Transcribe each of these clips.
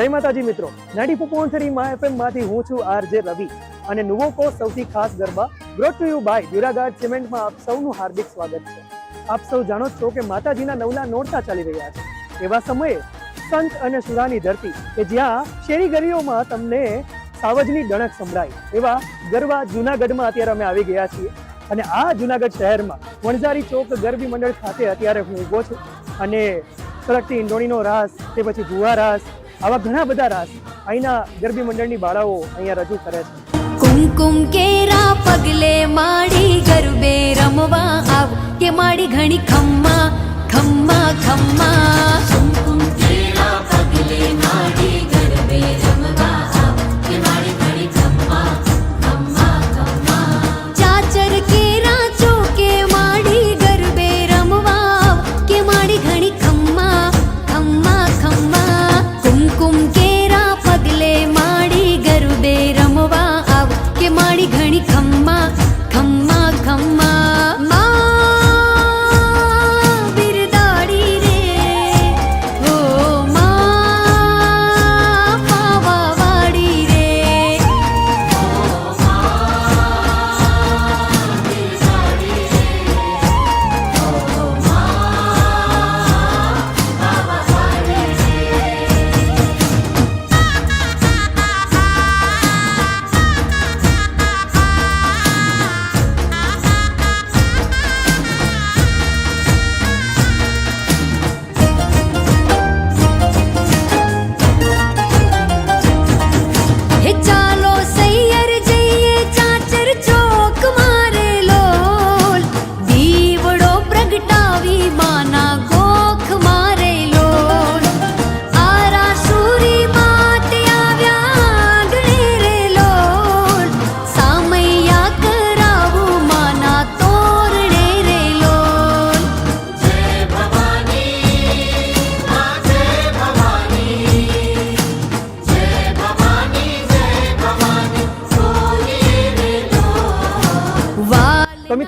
જય માતાજી મિત્રો. નાડી પોઈન્ટમાં એફએમમાંથી હું છું આરજે રવિ. અને નુવોકો સૌથી ખાસ garba brought to you by Duraguard સિમેન્ટમાં આપ સૌનું હાર્દિક સ્વાગત છે. આપ સૌ જાણો છો કે માતાજીના નવલા નોરતા ચાલી રહ્યા છે. એવા સમયે સંત અને સુરાની ધરતી કે જ્યાં શેરી ગલીઓમાં તમને સાવજની ડણક સંભળાય, એવા ગરબા જુનાગઢમાં અત્યારે અમે આવી ગયા છીએ. અને આ જુનાગઢ શહેરમાં વણઝારી ચોક ગરબી મંડળ ખાતે અત્યારે હું ઊભો છું. અને સરકતી ઇંડોણીનો રાસ, તે પછી ભુવા રાસ આવા ઘણા બધા રાસ અહીંના ગરબી મંડળની બાળાઓ અહીંયા રજૂ કરે છે. કુમકુમ કેરા પગલે માડી ગરબે રમવા આવ કે માડી ઘણી ખમ્મા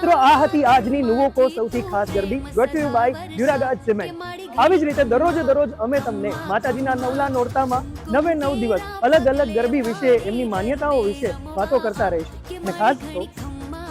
મિત્રો, આ હતી આજની નુવોકો સૌથી ખાસ ગરબી બ્રોટ બાય ડ્યુરાગાર્ડ સિમેન્ટ. આવી જ રીતે દરરોજ દરરોજ અમે તમને માતાજીના નવલા નોરતામાં નવે નવ દિવસ અલગ અલગ ગરબી વિશે, એમની માન્યતાઓ વિશે વાતો કરતા રહીશું. અને ખાસ તો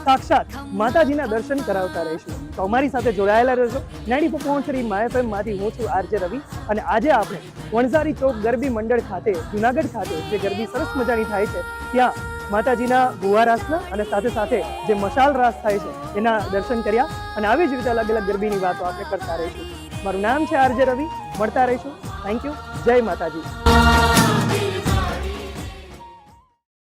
સાક્ષાત માતાજીના દર્શન કરાવતા રહીશું. તો અમારી સાથે જોડાયેલા રહેશો નાઇન્ટી ફોર પોઈન્ટ થ્રી માયમાંથી હું છું આરજે રવિ અને આજે આપણે વણઝારી ચોક ગરબી મંડળ ખાતે, જુનાગઢ ખાતે જે ગરબી સરસ મજાની થાય છે, ત્યાં માતાજીના ભુવા રાસના અને સાથે સાથે જે મશાલ રાસ થાય છે, એના દર્શન કર્યા અને આવી જ રીતે અલગ અલગ ગરબીની વાતો આપણે કરતા રહીશું. મારું નામ છે આરજે રવિ, મળતા રહીશું. થેન્ક યુ જય માતાજી.